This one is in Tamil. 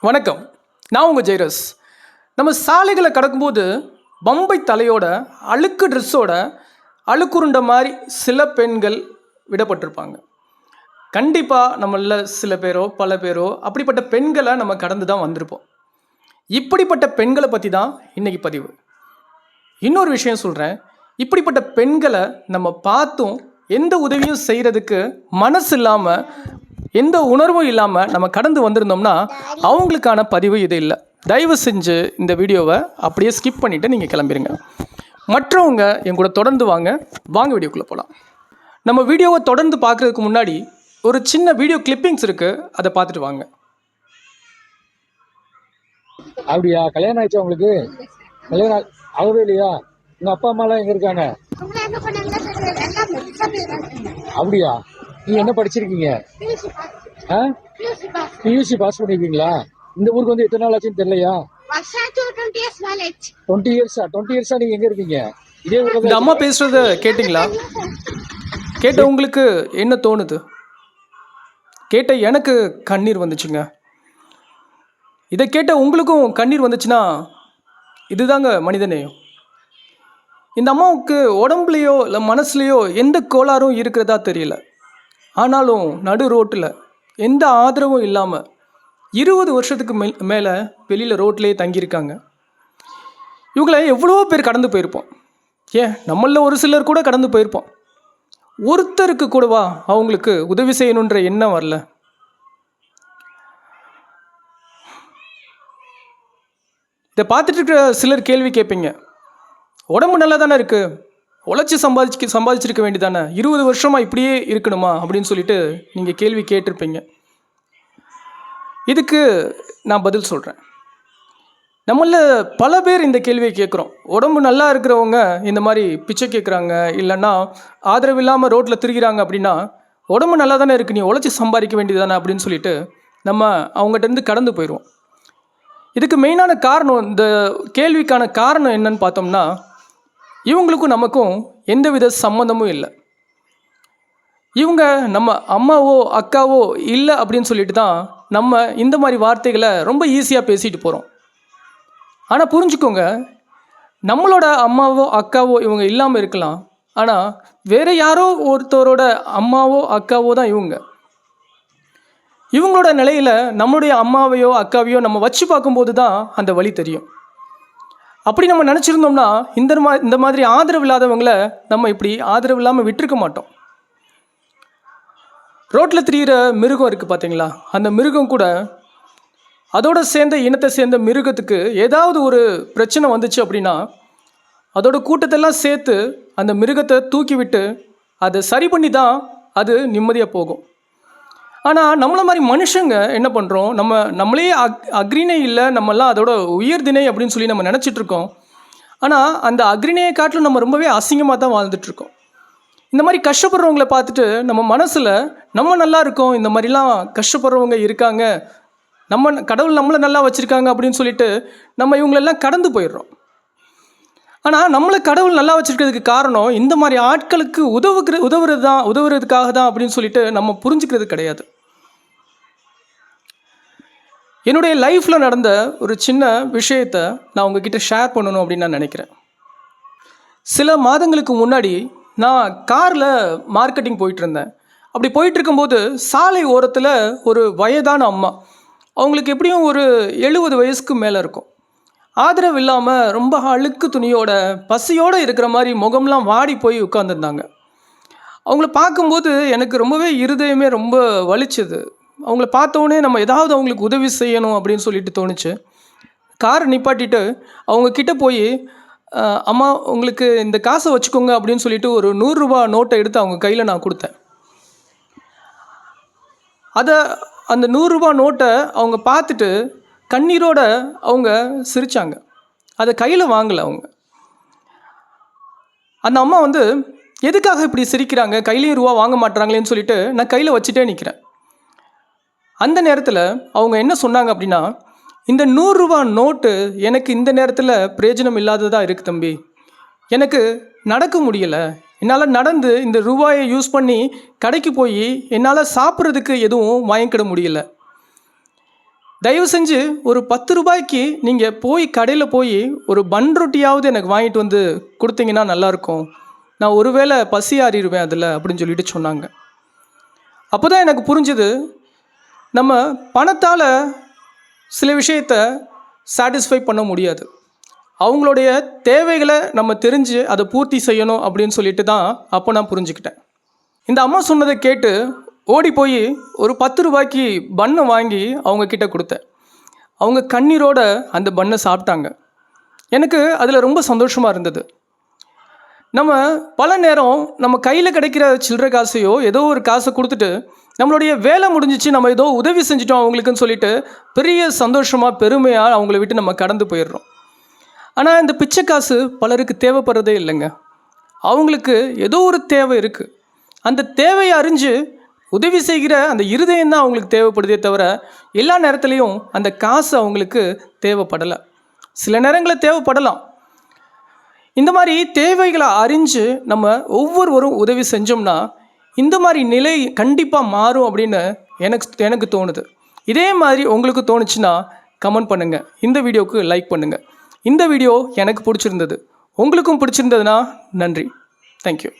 வணக்கம். நான் உங்கள் ஜெயரஸ். நம்ம சாலைகளை கடக்கும்போது பம்பை தலையோட அழுக்கு ட்ரெஸ்ஸோட அழுக்குருண்ட மாதிரி சில பெண்கள் விடப்பட்டிருப்பாங்க. கண்டிப்பாக நம்மள சில பேரோ பல பேரோ அப்படிப்பட்ட பெண்களை நம்ம கடந்து தான் வந்திருப்போம். இப்படிப்பட்ட பெண்களை பற்றி தான் இன்றைக்கி பதிவு. இன்னொரு விஷயம் சொல்கிறேன் இப்படிப்பட்ட பெண்களை நம்ம பார்த்தும் எந்த உதவியும் செய்கிறதுக்கு மனசு இல்லாமல் எந்த உணர்வும் இல்லாமல் நம்ம கடந்து வந்திருந்தோம்னா அவங்களுக்கான பதிவு இது இல்லை. தயவு செஞ்சு இந்த வீடியோவை அப்படியே ஸ்கிப் பண்ணிவிட்டு நீங்கள் கிளம்பிடுங்க மற்றவங்க என் கூட தொடர்ந்து வாங்க. வாங்க வீடியோக்குள்ளே போகலாம் நம்ம வீடியோவை தொடர்ந்து பார்க்குறதுக்கு முன்னாடி ஒரு சின்ன வீடியோ கிளிப்பிங்ஸ் இருக்குது அதை பார்த்துட்டு வாங்க. அப்படியா? கல்யாணம் ஆயிடுச்சா உங்களுக்கு? கல்யாணம் ஆகவே இல்லையா? உங்க அப்பா அம்மா எல்லாம் எங்க இருக்காங்க? அப்படியா? நீங்க என்ன படிச்சிருக்கீங்க? PUC pass. பண்ணிருக்கீங்களா? இந்த ஊருக்கு வந்து எத்தனை நாள் ஆச்சுன்னு தெரியலையா? டுவெண்ட்டி இயர்ஸ் டுவெண்ட்டி இயர்ஸா நீங்க எங்க இருக்கீங்க? இதே ஊர்ல அம்மா பேசுகிறத கேட்டிங்களா? கேட்ட உங்களுக்கு என்ன தோணுது? கேட்ட எனக்கு கண்ணீர் வந்துச்சுங்க. இதை கேட்ட உங்களுக்கும் கண்ணீர் வந்துச்சுன்னா இதுதாங்க மனிதநேயம். இந்த அம்மாவுக்கு உடம்புலையோ இல்லை மனசுலையோ எந்த கோளாறும் இருக்கிறதா தெரியல. ஆனாலும் நடு ரோட்டில் எந்த ஆதரவும் இல்லாமல் இருபது வருஷத்துக்கு மே மேலே வெளியில் ரோட்லேயே தங்கியிருக்காங்க. இவங்கள எவ்வளோ பேர் கடந்து போயிருப்போம். ஏன்? நம்மளில் ஒரு சிலர் கூட கடந்து போயிருப்போம். ஒருத்தருக்கு கூடவா அவங்களுக்கு உதவி செய்யணுன்ற எண்ணம் வரல. இதை பார்த்துட்டு இருக்கிற சிலர் கேள்வி கேட்பீங்க. உடம்பு நல்லா தானே இருக்குது உழைச்சி சம்பாதிச்சு சம்பாதிச்சிருக்க வேண்டியதானே இருபது வருஷமாக இப்படியே இருக்கணுமா? அப்படின்னு சொல்லிட்டு நீங்கள் கேள்வி கேட்டிருப்பீங்க. இதுக்கு நான் பதில் சொல்கிறேன் நம்மள பல பேர் இந்த கேள்வியை கேட்குறோம். உடம்பு நல்லா இருக்கிறவங்க இந்த மாதிரி பிச்சை கேட்குறாங்க இல்லைன்னா ஆதரவு இல்லாமல் ரோட்டில் திரிகிறாங்க அப்படின்னா உடம்பு நல்லா தானே இருக்குது நீ உழைச்சி சம்பாதிக்க வேண்டியதானே அப்படின்னு சொல்லிட்டு நம்ம அவங்ககிட்டருந்து கடந்து போயிடுவோம். இதுக்கு மெயினான காரணம் இந்த கேள்விக்கான காரணம் என்னன்னு பார்த்தோம்னா இவங்களுக்கும் நமக்கும் எந்தவித சம்மந்தமும் இல்லை. இவங்க நம்ம அம்மாவோ அக்காவோ இல்லை அப்படின்னு சொல்லிட்டு தான் நம்ம இந்த மாதிரி வார்த்தைகளை ரொம்ப ஈஸியாக பேசிட்டு போகிறோம் ஆனால் புரிஞ்சுக்கோங்க நம்மளோட அம்மாவோ அக்காவோ இவங்க இல்லாமல் இருக்கலாம். ஆனால் வேறு யாரோ ஒருத்தரோட அம்மாவோ அக்காவோ தான் இவங்க. இவங்களோட நிலையில் நம்மளுடைய அம்மாவையோ அக்காவையோ நம்ம வச்சு பார்க்கும்போது தான் அந்த வழி தெரியும். அப்படி நம்ம நினச்சிருந்தோம்னா இந்த மா இந்த மாதிரி ஆதரவு இல்லாதவங்களை நம்ம இப்படி ஆதரவு இல்லாமல் விட்டுருக்க மாட்டோம். ரோட்டில் திரியிற மிருகம் இருக்குது பார்த்தீங்களா அந்த மிருகம் கூட அதோட சேர்ந்த இனத்தை சேர்ந்த மிருகத்துக்கு ஏதாவது ஒரு பிரச்சனை வந்துச்சு அப்படின்னா அதோட கூட்டத்தெல்லாம் சேர்த்து அந்த மிருகத்தை தூக்கி விட்டு அதை சரி பண்ணி தான் அது நிம்மதியாக போகும். ஆனால் நம்மளை மாதிரி மனுஷங்க என்ன பண்ணுறோம் நம்ம நம்மளே அக் அக்ரிணை இல்லை நம்மெல்லாம் அதோட உயர்திணை அப்படின்னு சொல்லி நம்ம நினச்சிட்டு இருக்கோம். ஆனால் அந்த அக்ரிணையை காட்டிலும் நம்ம ரொம்பவே அசிங்கமாக தான் வாழ்ந்துட்டுருக்கோம். இந்த மாதிரி கஷ்டப்படுறவங்கள பார்த்துட்டு நம்ம மனசில் நம்ம நல்லா இருக்கோம் இந்த மாதிரிலாம் கஷ்டப்படுறவங்க இருக்காங்க. நம்ம கடவுள் நம்மளை நல்லா வச்சுருக்காங்க அப்படின்னு சொல்லிட்டு நம்ம இவங்களெல்லாம் கடந்து போயிடுறோம். ஆனால் நம்மளை கடவுள் நல்லா வச்சுருக்கிறதுக்கு காரணம் இந்த மாதிரி ஆட்களுக்கு உதவுகிற உதவுறது தான் உதவுறதுக்காக தான் அப்படின்னு சொல்லிட்டு நம்ம புரிஞ்சுக்கிறது கிடையாது. என்னுடைய லைஃப்பில் நடந்த ஒரு சின்ன விஷயத்தை நான் உங்ககிட்ட ஷேர் பண்ணணும் அப்படின்னு நான் நினைக்கிறேன். சில மாதங்களுக்கு முன்னாடி நான் காரில் மார்க்கெட்டிங் போயிட்டுருந்தேன் அப்படி போயிட்டுருக்கும்போது சாலை ஓரத்தில் ஒரு வயதான அம்மா அவங்களுக்கு எப்படியும் ஒரு எழுபது வயசுக்கு மேலே இருக்கும். ஆதரவு இல்லாமல் ரொம்ப அழுக்கு துணியோட பசியோடு இருக்கிற மாதிரி முகம்லாம் வாடி போய் உட்காந்துருந்தாங்க அவங்கள பார்க்கும்போது எனக்கு ரொம்பவே இருதயமே ரொம்ப வலிச்சது. அவங்கள பார்த்தோன்னே நம்ம ஏதாவது அவங்களுக்கு உதவி செய்யணும் அப்படின்னு சொல்லிட்டு தோணுச்சு. கார் நிப்பாட்டிட்டு அவங்க கிட்டே போய் அம்மா உங்களுக்கு இந்த காசை வச்சுக்கோங்க அப்படின்னு சொல்லிட்டு ஒரு நூறுரூவா நோட்டை எடுத்து அவங்க கையில் நான் கொடுத்தேன். அதை அந்த நூறுரூபா நோட்டை அவங்க பார்த்துட்டு கண்ணீரோட அவங்க சிரித்தாங்க அதை கையில் வாங்கலை அவங்க. அந்த அம்மா வந்து எதுக்காக இப்படி சிரிக்கிறாங்க? கையிலையும் ரூபா வாங்க மாட்டுறாங்களேன்னு சொல்லிட்டு நான் கையில் வச்சுட்டே நிற்கிறேன் அந்த நேரத்தில் அவங்க என்ன சொன்னாங்க அப்படின்னா இந்த நூறுரூவா நோட்டு எனக்கு இந்த நேரத்தில் பிரயோஜனம் இல்லாததாக இருக்குது தம்பி. எனக்கு நடக்க முடியலை. என்னால் நடந்து இந்த ரூபாயை யூஸ் பண்ணி கடைக்கு போய் என்னால் சாப்பிட்றதுக்கு எதுவும் வாங்கிக்கிட முடியல. தயவு செஞ்சு ஒரு பத்து ரூபாய்க்கு நீங்கள் போய் கடையில் போய் ஒரு பன் ரொட்டியாவது எனக்கு வாங்கிட்டு வந்து கொடுத்தீங்கன்னா நல்லாயிருக்கும் நான் ஒருவேளை பசி ஆறிடுவேன் அதில் அப்படின்னு சொல்லிட்டு சொன்னாங்க. அப்போ தான் எனக்கு புரிஞ்சுது நம்ம பணத்தால் சில விஷயத்த சாட்டிஸ்ஃபை பண்ண முடியாது. அவங்களுடைய தேவைகளை நம்ம தெரிஞ்சு அதை பூர்த்தி செய்யணும் அப்படின்னு சொல்லிட்டு தான் அப்போ நான் புரிஞ்சுக்கிட்டேன். இந்த அம்மா சொன்னதை கேட்டு ஓடி போய் ஒரு பத்து ரூபாய்க்கு பண்ணை வாங்கி அவங்க கிட்ட கொடுத்தேன். அவங்க கண்ணீரோட அந்த பண்ணை சாப்பிட்டாங்க. எனக்கு அதில் ரொம்ப சந்தோஷமாக இருந்தது. நம்ம பல நேரம் நம்ம கையில் கிடைக்கிற சில்லறை காசையோ ஏதோ ஒரு காசை கொடுத்துட்டு நம்மளுடைய வேலை முடிஞ்சிச்சு நம்ம ஏதோ உதவி செஞ்சிட்டோம் அவங்களுக்குன்னு சொல்லிட்டு பெரிய சந்தோஷமாக பெருமையாக அவங்கள விட்டு நம்ம கடந்து போயிடுறோம். ஆனால் இந்த பிச்சை காசு பலருக்கு தேவைப்படுறதே இல்லைங்க. அவங்களுக்கு ஏதோ ஒரு தேவை இருக்குது அந்த தேவையை அறிஞ்சு உதவி செய்கிற அந்த இருதயம் தான் அவங்களுக்கு தேவைப்படுதே தவிர எல்லா நேரத்துலையும் அந்த காசு அவங்களுக்கு தேவைப்படலை. சில நேரங்களில் தேவைப்படலாம். இந்த மாதிரி தேவைகளை அறிஞ்சு நம்ம ஒவ்வொருவரும் உதவி செஞ்சோம்னா இந்த மாதிரி நிலை கண்டிப்பாக மாறும் அப்படின்னு எனக்கு எனக்கு தோணுது. இதே மாதிரி உங்களுக்கு தோணுச்சுன்னா கமெண்ட் பண்ணுங்கள் இந்த வீடியோவுக்கு லைக் பண்ணுங்கள் இந்த வீடியோ எனக்கு பிடிச்சிருந்தது. உங்களுக்கும் பிடிச்சிருந்ததுன்னா நன்றி. தேங்க்யூ